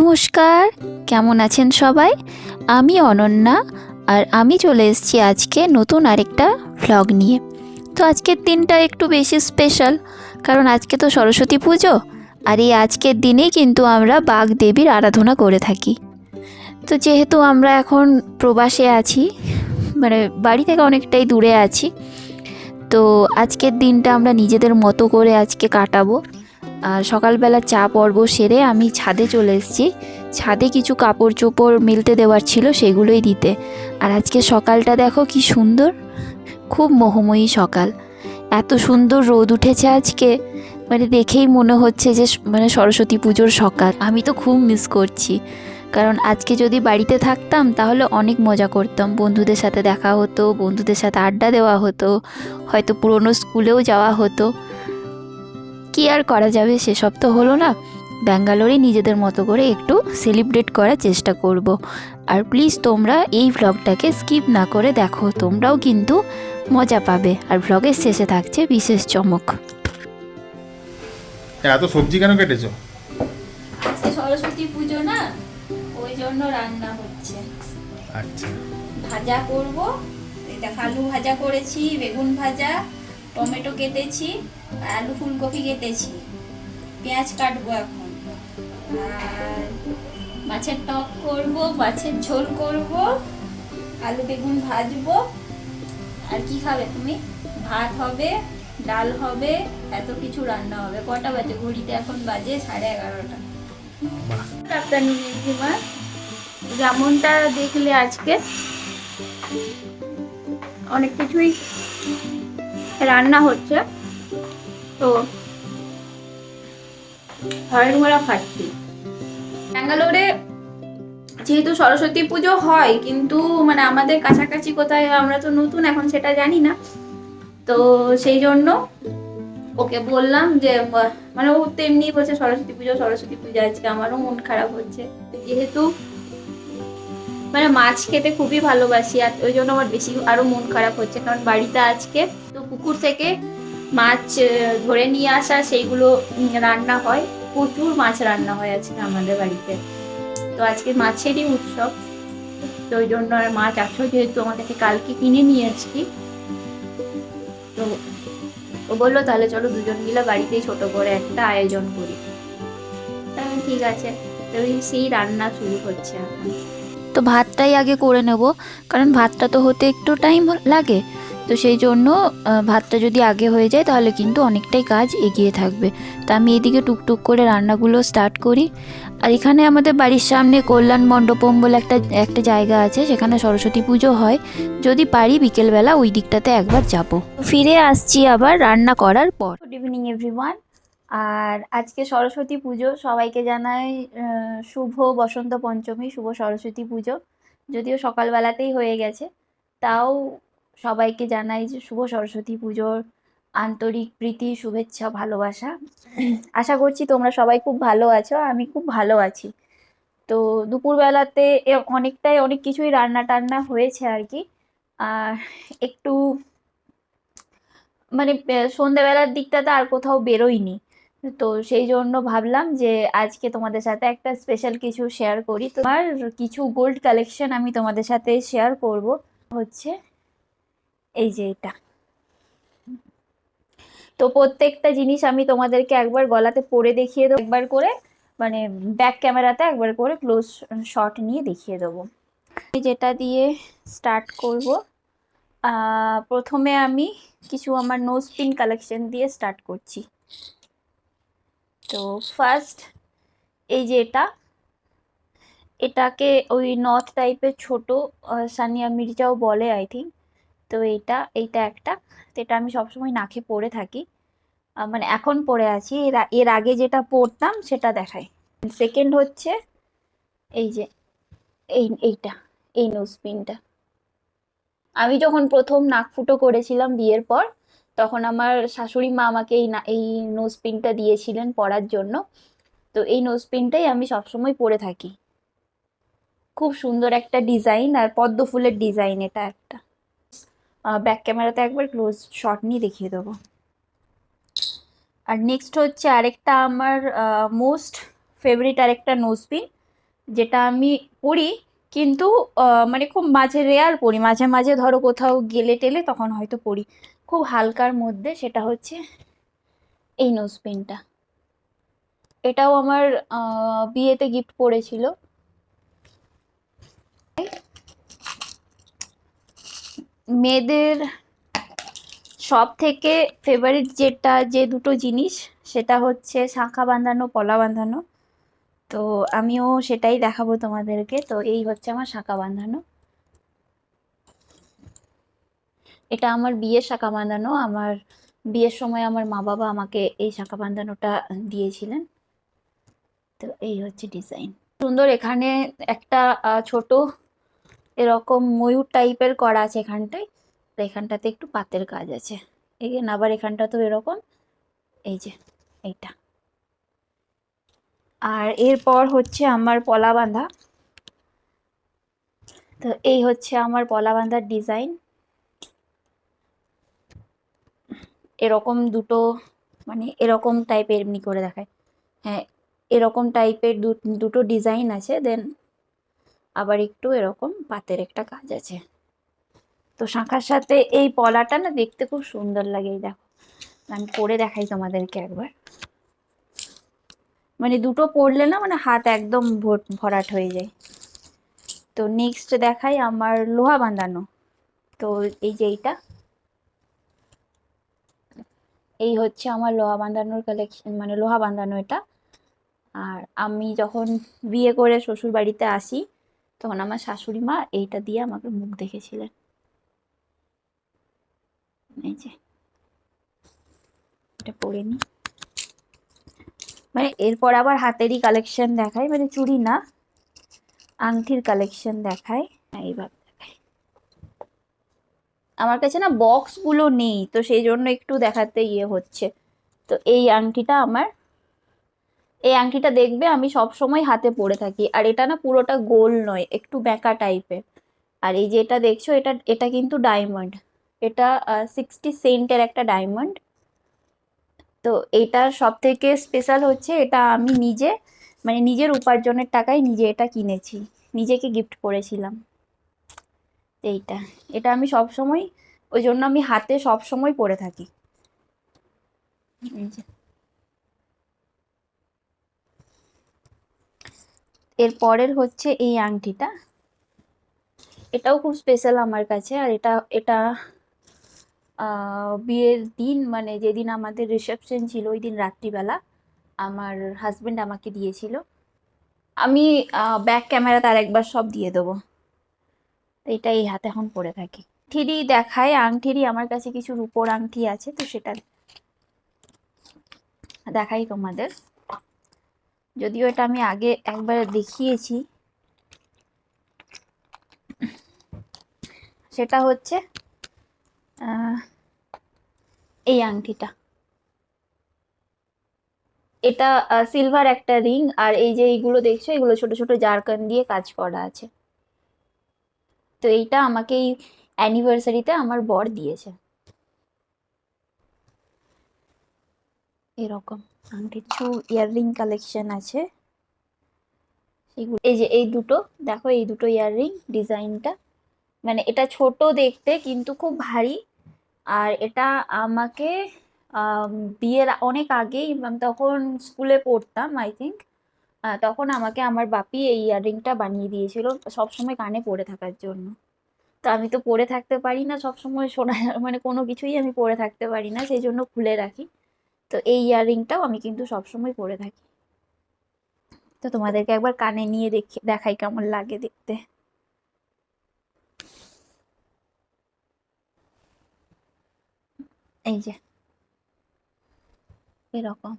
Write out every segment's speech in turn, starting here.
নমস্কার। কেমন আছেন সবাই? আমি অনন্যা আর আমি চলে এসেছি আজকে নতুন আরেকটা ভ্লগ নিয়ে। তো আজকের দিনটা একটু বেশি স্পেশাল কারণ আজকে তো সরস্বতী পুজো আর এই আজকের দিনেই কিন্তু আমরা বাঘ দেবীর আরাধনা করে থাকি। তো যেহেতু আমরা এখন প্রবাসে আছি মানে বাড়ি থেকে অনেকটাই দূরে আছি, তো আজকের দিনটা আমরা নিজেদের মতো করে আজকে কাটাবো। সকালবেলা চা পর্ব সেরে আমি ছাদে চলে এসেছি। ছাদে কিছু কাপড় চোপড় মিলতে দেওয়ার ছিল সেগুলোই দিতে। আর আজকে সকালটা দেখো কি সুন্দর, খুব মোহময়ী সকাল। এত সুন্দর রোদ উঠেছে আজকে মানে দেখেই মনে হচ্ছে যে মানে সরস্বতী পুজোর সকাল। আমি তো খুব মিস করছি, কারণ আজকে যদি বাড়িতে থাকতাম তাহলে অনেক মজা করতাম। বন্ধুদের সাথে দেখা হতো, বন্ধুদের সাথে আড্ডা দেওয়া হতো, হয়তো পুরনো স্কুলেও যাওয়া হতো। কি আর করা যাবে সেসব তো হলো না। ব্যাঙ্গালোরে নিজেদের মতো করে একটু সেলিব্রেট করার চেষ্টা করব। আর প্লিজ তোমরা এই ভ্লগটাকে স্কিপ না করে দেখো তোমরাও কিন্তু মজা পাবে। আর ভ্লগের শেষে থাকছে বিশেষ চমক। এত সবজি কেন কেটেছো? আজকে সরস্বতী পুজো না ওই জন্য রান্না হচ্ছে। আচ্ছা। ভাজা করব এটা আলু ভাজা করেছি বেগুন ভাজা টমেটো কেটেছি আলু ফুলকপি কেটেছি। পেঁয়াজ কাটবো এখন। আর মাছের টক করব মাছের ঝোল করব আলু বেগুন ভাজবো। আর কি খাবে তুমি? ভাত হবে ডাল হবে এত কিছু রান্না হবে। কটা বাজে? ঘড়িতে এখন বাজে সাড়ে এগারোটা। আফটারনুন এভরিওয়ান যেমনটা দেখলে আজকে। অনেক কিছুই রান্না হচ্ছে। তো খাচ্ছি ব্যাঙ্গালোরে যেহেতু সরস্বতী পুজো হয়, কিন্তু মানে আমাদের কাছাকাছি কোথায় আমরা তো নতুন, এখন সেটা জানি না। তো সেই জন্য ওকে বললাম যে মানে ও তেমনি বলছে, সরস্বতী পুজো সরস্বতী পুজো, আজকে আমারও মন খারাপ হচ্ছে। যেহেতু মানে মাছ খেতে খুবই ভালোবাসি আর ওই জন্য আমার বেশি আরও মন খারাপ হচ্ছে। কারণ বাড়িতে আজকে তো পুকুর থেকে মাছ ধরে নিয়ে আসা সেইগুলো রান্না হয়। প্রচুর মাছ রান্না হয় আজকে আমাদের বাড়িতে। তো আজকে মাছেরই উৎসব। তো ওই জন্য আর মাছ আছো যেহেতু আমাদেরকে কালকে কিনে নিয়ে আসছি। তো ও বলল, তাহলে চলো দুজন মিলে বাড়িতেই ছোট করে একটা আয়োজন করি। ঠিক আছে। তো সেই রান্না শুরু হচ্ছে এখন। তো ভাতটাই আগে করে নেব, কারণ ভাতটা তো হতে একটু টাইম লাগে। তো সেই জন্য ভাতটা যদি আগে হয়ে যায় তাহলে কিন্তু অনেকটাই কাজ এগিয়ে থাকবে। তা আমি এদিকে টুকটুক করে রান্নাগুলো স্টার্ট করি। আর এখানে আমাদের বাড়ির সামনে কল্যাণ মণ্ডপম বলে একটা একটা জায়গা আছে, সেখানে সরস্বতী পুজো হয়। যদি পারি বিকেলবেলা ওই দিকটাতে একবার যাব। ফিরে আসছি আবার রান্না করার পর। গুড ইভিনিং এভরিওয়ান আর আজকে সরস্বতী পুজো, সবাইকে জানাই শুভ বসন্ত পঞ্চমী, শুভ সরস্বতী পুজো। যদিও সকালবেলাতেই হয়ে গেছে, তাও সবাইকে জানাই যে শুভ সরস্বতী পুজোর আন্তরিক প্রীতি, শুভেচ্ছা, ভালোবাসা। আশা করছি তোমরা সবাই খুব ভালো আছো, আমি খুব ভালো আছি। তো দুপুরবেলাতে অনেকটাই, অনেক কিছুই রান্না টান্না হয়েছে আর কি। আর একটু মানে সন্ধ্যেবেলার দিকটাতে আর কোথাও বেরোইনি। তো সেই জন্য ভাবলাম যে আজকে তোমাদের সাথে একটা স্পেশাল কিছু শেয়ার করি। তোমার কিছু গোল্ড কালেকশন আমি তোমাদের সাথে শেয়ার করব। হচ্ছে এই যে এটা। তো প্রত্যেকটা জিনিস আমি তোমাদেরকে একবার গলাতে পরে দেখিয়ে দেবো, একবার করে মানে ব্যাক ক্যামেরাতে একবার করে ক্লোজ শট নিয়ে দেখিয়ে দেবো। যেটা দিয়ে স্টার্ট করব প্রথমে আমি কিছু আমার নোজ পিন কালেকশন দিয়ে স্টার্ট করছি। তো ফার্স্ট এই যে এটা, এটাকে ওই নথ টাইপের ছোট সানিয়া মির্জাও বলে আই থিঙ্ক তো এইটা এইটা একটা, তো এটা আমি সবসময় নাকে পরে থাকি। মানে এখন পরে আছি, এর এর আগে যেটা পরতাম সেটা দেখাই। সেকেন্ড হচ্ছে এই যে, এই, এইটা, এই নোজ পিনটা আমি যখন প্রথম নাক ফুটো করেছিলাম বিয়ের পর তখন আমার শাশুড়ি মা আমাকে এই না, এই নোজ পিনটা দিয়েছিলেন পরার জন্য। তো এই নোজ পিনটাই আমি সবসময় পরে থাকি। খুব সুন্দর একটা ডিজাইন আর পদ্ম ফুলের ডিজাইন এটা একটা। ব্যাক ক্যামেরাতে একবার ক্লোজ শট নিয়ে দেখিয়ে দেবো। আর নেক্সট হচ্ছে আরেকটা আমার মোস্ট ফেভারিট আরেকটা নোজ পিন যেটা আমি পরি, কিন্তু মানে খুব মাঝে রেয়ার পরি। মাঝে মাঝে ধরো কোথাও গেলে টেলে তখন হয়তো পরি। খুব হালকার মধ্যে সেটা হচ্ছে এই নোজ পেনটা এটাও আমার বিয়েতে গিফট করেছিল মেয়েদের সব থেকে ফেভারিট যেটা, যে দুটো জিনিস, সেটা হচ্ছে শাঁখা বাঁধানো, পলা বাঁধানো। তো আমিও সেটাই দেখাবো তোমাদেরকে। তো এই হচ্ছে আমার শাঁখা বাঁধানো। এটা আমার বিয়ের শাখা বাঁধানো। আমার বিয়ের সময় আমার মা বাবা আমাকে এই শাখা বাঁধানোটা দিয়েছিলেন। তো এই হচ্ছে ডিজাইন সুন্দর এখানে একটা ছোট এরকম ময়ূর টাইপের করা আছে এখানটায়। তো এখানটাতে একটু পাতের কাজ আছে। এখানে আবার এখানটা তো এরকম। এই যে এইটা। আর এরপর হচ্ছে আমার পলা বাঁধা তো এই হচ্ছে আমার পলা বাঁধার ডিজাইন এরকম দুটো মানে এরকম টাইপের এমনি করে দেখায়। হ্যাঁ এরকম টাইপের দুটো ডিজাইন আছে দেন আবার একটু এরকম পাতের একটা কাজ আছে। তো শাঁখার সাথে এই পলাটা না দেখতে খুব সুন্দর লাগে, এই দেখো। আমি পরে দেখাই তোমাদেরকে একবার। মানে দুটো পরলে না মানে হাত একদম ভর- ভরাট হয়ে যায়। তো নেক্সট দেখাই আমার লোহা বাঁধানো। তো এই যে এইটা এই হচ্ছে আমার লোহা বাঁধানোর কালেকশন মানে লোহা বাঁধানো এটা। আর আমি যখন বিয়ে করে শ্বশুর বাড়িতে আসি, তখন আমার শাশুড়ি মা এইটা দিয়ে আমাকে মুখ দেখেছিলেন। এই যে। এটা পরে নি। মানে এরপর আবার হাতেরই কালেকশন দেখায় মানে চুড়ি না, আংটির কালেকশন দেখায়। এইভাবে। আমার কাছে না বক্সগুলো নেই, তো সেই জন্য একটু দেখাতে ইয়ে হচ্ছে। তো এই আংটিটা আমার, এই আংটিটা দেখবে আমি সব সময় হাতে পরে থাকি। আর এটা না পুরোটা গোল নয়, একটু বেঁকা টাইপের আর এই যে এটা দেখছ, এটা এটা কিন্তু ডায়মন্ড এটা সিক্সটি সেন্টের একটা ডায়মন্ড তো এইটার সব থেকে স্পেশাল হচ্ছে, এটা আমি নিজে মানে নিজের উপার্জনের টাকায় নিজে এটা কিনেছি। নিজেকে গিফট করেছিলাম। এইটা। এটা আমি সব সময় ওই জন্য আমি হাতে সব সময় পরে থাকি। এর পরের হচ্ছে এই আংটিটা। এটাও খুব স্পেশাল আমার কাছে, আর এটা এটা বিয়ের দিন মানে যেদিন আমাদের রিসেপশন ছিল, ওই দিন রাত্রিবেলা আমার হাজবেন্ড আমাকে দিয়েছিল। আমি ব্যাক ক্যামেরা তার একবার সব দিয়ে দেবো। এটা এই হাতে এখন পরে থাকি। ঠিরই দেখায়, আংটিরই আমার কাছে কিছু রূপোর আংটি আছে, তো সেটা দেখাই তোমাদের। যদিও এটা আমি আগে একবার দেখিয়েছি। সেটা হচ্ছে এই আংটিটা। এটা সিলভার একটা রিং আর এই যে এইগুলো দেখছ, এগুলো ছোট ছোট জারকান দিয়ে কাজ করা আছে। তো এইটা আমাকে এই অ্যানিভার্সারিতে আমার বর দিয়েছে। এরকম কিছু ইয়াররিং কালেকশন আছে। এই যে এই দুটো দেখো এই দুটো ইয়াররিং ডিজাইনটা। মানে এটা ছোট দেখতে কিন্তু খুব ভারী। আর এটা আমাকে আম, বিয়ের অনেক আগেই তখন স্কুলে পড়তাম আই থিঙ্ক তখন আমাকে আমার বাপি এই ইয়াররিংটা বানিয়ে দিয়েছিল সবসময় কানে পরে থাকার জন্য। তো আমি তো পরে থাকতে পারি না সবসময় শোনা মানে কোনো কিছুই আমি পরে থাকতে পারি না, সেই জন্য খুলে রাখি। তো এই ইয়াররিংটাও আমি কিন্তু সবসময় পরে থাকি। তো তোমাদেরকে একবার কানে নিয়ে দেখে, দেখাই কেমন লাগে দেখতে। এই যে। এরকম।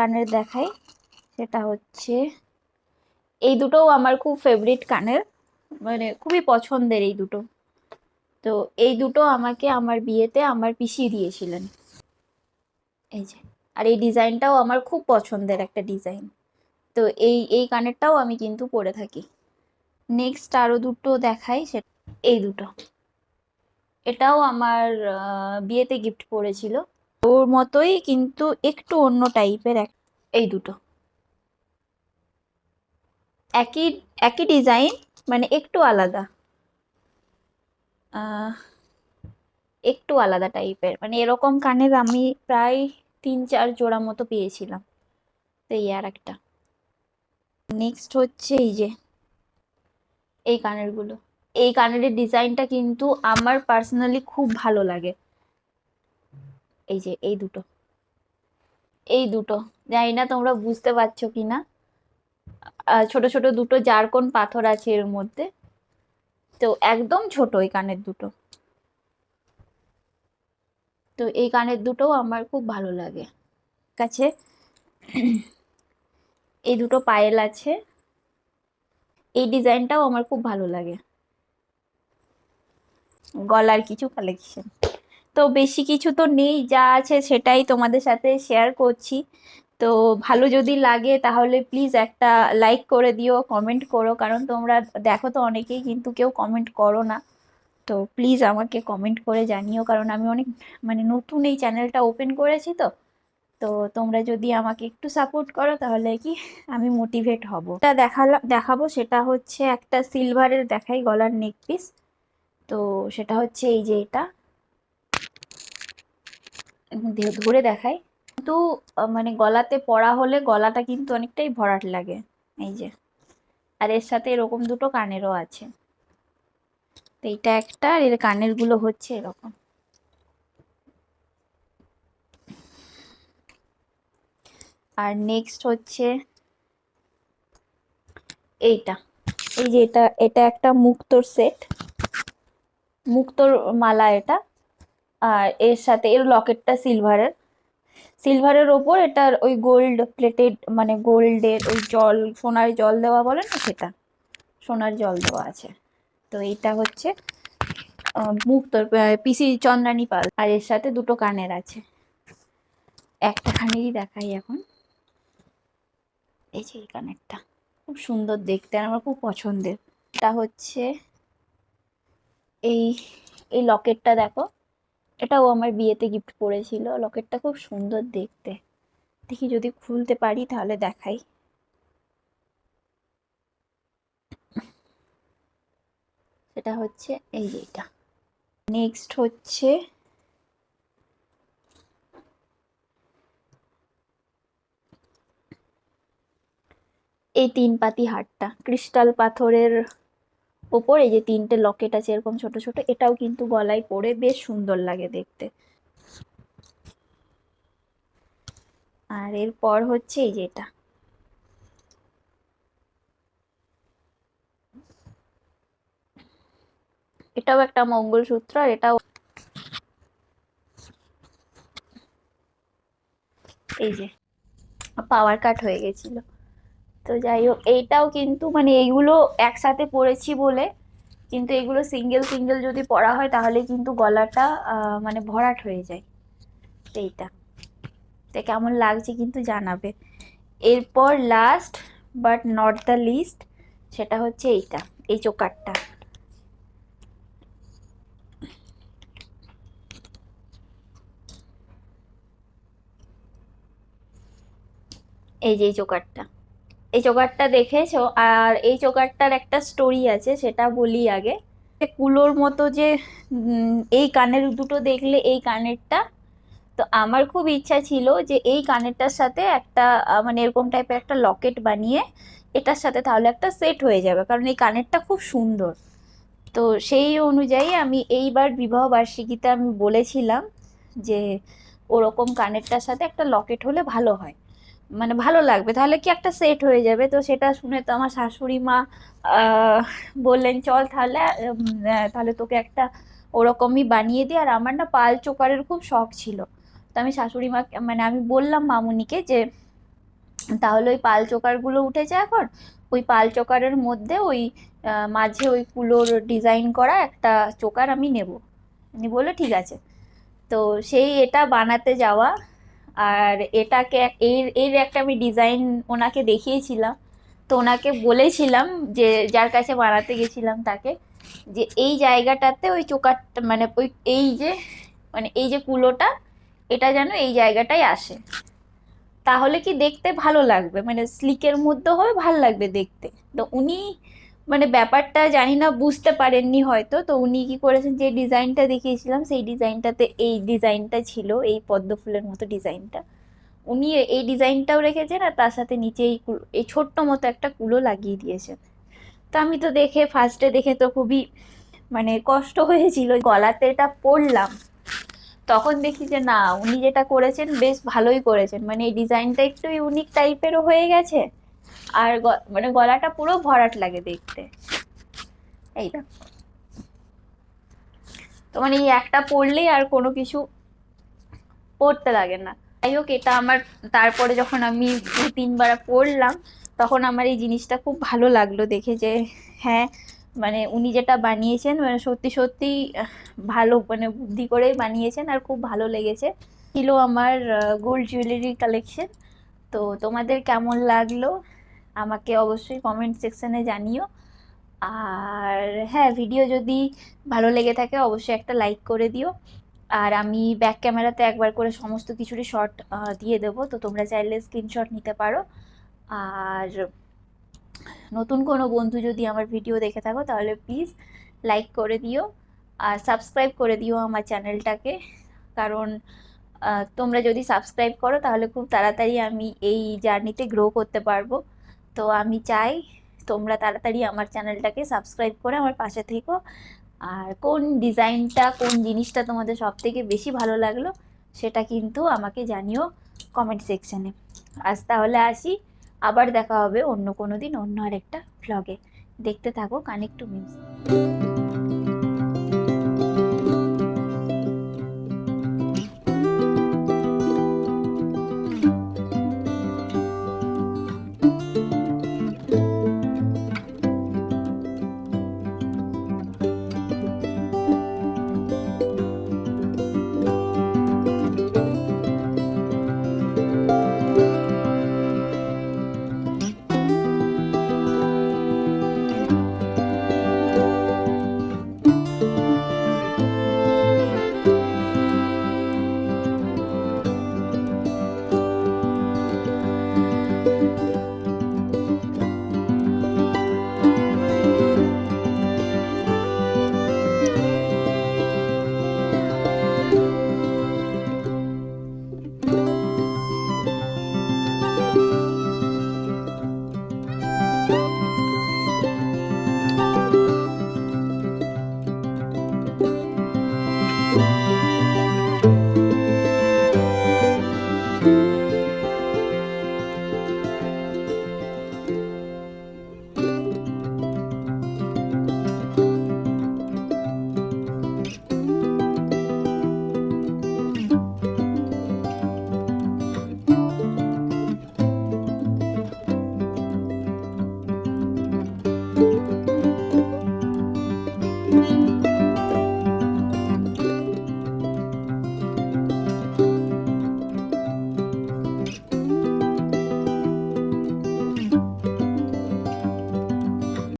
কানের দেখাই, সেটা হচ্ছে এই দুটোও আমার খুব ফেভারিট কানের মানে খুবই পছন্দের এই দুটো। তো এই দুটো আমাকে আমার বিয়েতে আমার পিসি দিয়েছিলেন। এই যে, আর এই ডিজাইনটাও আমার খুব পছন্দের একটা ডিজাইন। তো এই এই কানেরটাও আমি কিন্তু পরে থাকি। নেক্সট আরও দুটো দেখাই, সে, এই দুটো। এটাও আমার বিয়েতে গিফট করেছিল ওর মতোই কিন্তু একটু অন্য টাইপের এক এই দুটো। একই একই ডিজাইন মানে একটু আলাদা। একটু আলাদা টাইপের মানে এরকম কানের আমি প্রায় তিন চার জোড়া মতো পেয়েছিলাম। তো এই আর একটা। নেক্সট হচ্ছে এই যে, এই কানেরগুলো। এই কানের ডিজাইনটা কিন্তু আমার পার্সোনালি খুব ভালো লাগে। এই যে, এই দুটো। এই দুটো। জানি না তোমরা বুঝতে পারছ কি না। ছোট ছোট দুটো জারকোন পাথর আছে এর মধ্যে। তো একদম ছোট এই কানের দুটো। তো এই কানের দুটোও আমার খুব ভালো লাগে। কাছে এই দুটো পায়েল আছে। এই ডিজাইনটাও আমার খুব ভালো লাগে। গলার কিছু কালেকশন। তো বেশি কিছু তো নেই, যা আছে সেটাই তোমাদের সাথে শেয়ার করছি। তো ভালো যদি লাগে তাহলে প্লিজ একটা লাইক করে দিও কমেন্ট করো, কারণ তোমরা দেখো তো অনেকেই কিন্তু কেউ কমেন্ট করো না। তো প্লিজ আমাকে কমেন্ট করে জানিও, কারণ আমি অনেক মানে নতুন এই চ্যানেলটা ওপেন করেছি তো। তো তোমরা যদি আমাকে একটু সাপোর্ট করো তাহলে কি আমি মোটিভেট হব। এটা দেখালাম দেখাবো সেটা হচ্ছে একটা সিলভারের দেখাই গলার নেক পিস তো সেটা হচ্ছে এই যে এটা। ধরে দেখাই কিন্তু মানে গলাতে পরা হলে গলাটা কিন্তু অনেকটাই ভরাট লাগে। এই যে। আর এর সাথে এরকম দুটো কানেরও আছে। তো এইটা একটা আর এর কানেরগুলো হচ্ছে এরকম। আর নেক্সট হচ্ছে এইটা। এই যে এটা এটা একটা মুক্তোর সেট। মুক্তোর মালা এটা। আর এর সাথে এর লকেটটা সিলভারের। সিলভারের ওপর এটার ওই গোল্ড প্লেটেড মানে গোল্ডের ওই জল সোনার জল দেওয়া বলে না সেটা? সোনার জল দেওয়া আছে। তো এইটা হচ্ছে আহ, মুক্তোর পিসি চন্দ্রানী পাল। আর এর সাথে দুটো কানের আছে। একটা কানেরই দেখাই এখন। এই যে এই কানেরটা। খুব সুন্দর দেখতে আর আমার খুব পছন্দের। এটা হচ্ছে এই এই লকেটটা দেখো। এটাও আমার বিয়েতে গিফট করেছিল লকেটটা খুব সুন্দর দেখতে। দেখি যদি খুলতে পারি তাহলে দেখাই। সেটা হচ্ছে এই এটা। নেক্সট হচ্ছে এই তিন পাতি হারটা। ক্রিস্টাল পাথরের ওপর এই যে তিনটে লকেট আছে এরকম ছোট ছোট, এটাও কিন্তু গলায় পরে বেশ সুন্দর লাগে দেখতে। আর এরপর হচ্ছে এই যে এটা। এটাও একটা মঙ্গলসূত্র আর এটাও এই যে, পাওয়ার কাট হয়ে গেছিল। তো যাই হোক, এইটাও কিন্তু মানে এইগুলো একসাথে পরেছি বলে, কিন্তু এগুলো সিঙ্গেল সিঙ্গেল যদি পরা হয় তাহলে কিন্তু গলাটা মানে ভরাট হয়ে যায়। এইটা। তো কেমন লাগছে কিন্তু জানাবে। এরপর last but not the least সেটা হচ্ছে এইটা, এই চোকারটা। এই যে এই চোকারটা। এই চোকারটা দেখেছ? আর এই চোকারটার একটা স্টোরি আছে, সেটা বলি আগে। কুলোর মতো যে এই কানের দুটো দেখলে এই কানেরটা। তো আমার খুব ইচ্ছা ছিল যে এই কানেরটার সাথে একটা মানে এরকম টাইপের একটা লকেট বানিয়ে এটার সাথে তাহলে একটা সেট হয়ে যাবে। কারণ এই কানেরটা খুব সুন্দর। তো সেই অনুযায়ী আমি এইবার বিবাহ বার্ষিকীতে আমি বলেছিলাম যে, ওরকম কানেরটার সাথে একটা লকেট হলে ভালো হয়। মানে ভালো লাগবে। তাহলে কি একটা সেট হয়ে যাবে? তো সেটা শুনে তো আমার শাশুড়ি মা বললেন, চল তাহলে তাহলে তোকে একটা ওরকমই বানিয়ে দিই। আর আমার না পাল চোকারের খুব শখ ছিল। তো আমি শাশুড়ি মা মানে আমি বললাম মামুনিকে যে, তাহলে ওই পাল চোকারগুলো উঠেছে এখন। ওই পাল চোকারের মধ্যে ওই মাঝে ওই কুলোর ডিজাইন করা একটা চোকার আমি নেব। উনি বলল, ঠিক আছে। তো সেই এটা বানাতে যাওয়া আর এটাকে এর এর একটা আমি ডিজাইন ওনাকে দেখিয়েছিলাম। তো ওনাকে বলেছিলাম যে, যার কাছে বানাতে গেছিলাম তাকে, যে এই জায়গাটাতে ওই চোকারটা মানে ওই, এই যে মানে এই যে কুলোটা, এটা যেন এই জায়গাটাই আসে। তাহলে কি দেখতে ভালো লাগবে? মানে স্লিকের মধ্যে হবে, ভালো লাগবে দেখতে। তো উনি মানে ব্যাপারটা জানি না, বুঝতে পারেননি হয়তো। তো উনি কি করেছেন, যে ডিজাইনটা দেখিয়েছিলাম, সেই ডিজাইনটাতে এই ডিজাইনটা ছিল, এই পদ্ম ফুলের মতো ডিজাইনটা। উনি এই ডিজাইনটাও রেখেছেন আর তার সাথে নিচে এই এই ছোট্ট মতো একটা কুলো লাগিয়ে দিয়েছেন। তো আমি তো দেখে ফার্স্টে দেখে তো খুবই মানে কষ্ট হয়েছিল, গলাতে এটা পরলাম। তখন দেখি যে না, উনি যেটা করেছেন, বেশ ভালোই করেছেন। মানে এই ডিজাইনটা একটু ইউনিক টাইপেরও হয়ে গেছে। আর মানে গলাটা পুরো ভরাট লাগে দেখতে। এই তো। মানে এই একটা পরলেই আর কোনো কিছু পরতে লাগে না। যাই হোক, এটা আমার তারপরে যখন আমি দু, তিনবার পরলাম তখন আমার এই জিনিসটা খুব ভালো লাগল দেখে যে হ্যাঁ মানে উনি যেটা বানিয়েছেন মানে সত্যি সত্যি ভালো মানে বুদ্ধি করেই বানিয়েছেন আর খুব ভালো লেগেছে। ছিল আমার গোল্ড জুয়েলারি কালেকশন তো তোমাদের কেমন লাগল? আমাকে অবশ্যই কমেন্ট সেকশনে জানিও। আর হ্যাঁ ভিডিও যদি ভালো লেগে থাকে, অবশ্যই একটা লাইক করে দিও। আর আমি ব্যাক ক্যামেরাতে একবার করে সমস্ত কিছুরই শর্ট দিয়ে দেবো। তো তোমরা চাইলে স্ক্রিনশট নিতে পারো। আর নতুন কোনো বন্ধু যদি আমার ভিডিও দেখে থাকো, তাহলে প্লিজ লাইক করে দিও। আর সাবস্ক্রাইব করে দিও আমার চ্যানেলটাকে কারণ তোমরা যদি সাবস্ক্রাইব করো, তাহলে খুব তাড়াতাড়ি আমি এই জার্নিতে গ্রো করতে পারব। তো আমি চাই তোমরা তাড়াতাড়ি আমার চ্যানেলটাকে সাবস্ক্রাইব করে আমার পাশে থেকো। আর কোন ডিজাইনটা, কোন জিনিসটা তোমাদের সব থেকে বেশি ভালো লাগল সেটা কিন্তু আমাকে জানিও কমেন্ট সেকশানে আজ তাহলে আসি, আবার দেখা হবে অন্য কোনো দিন অন্য আরেকটা ভ্লগে দেখতে থাকো কানেক্ট টু মিউজিক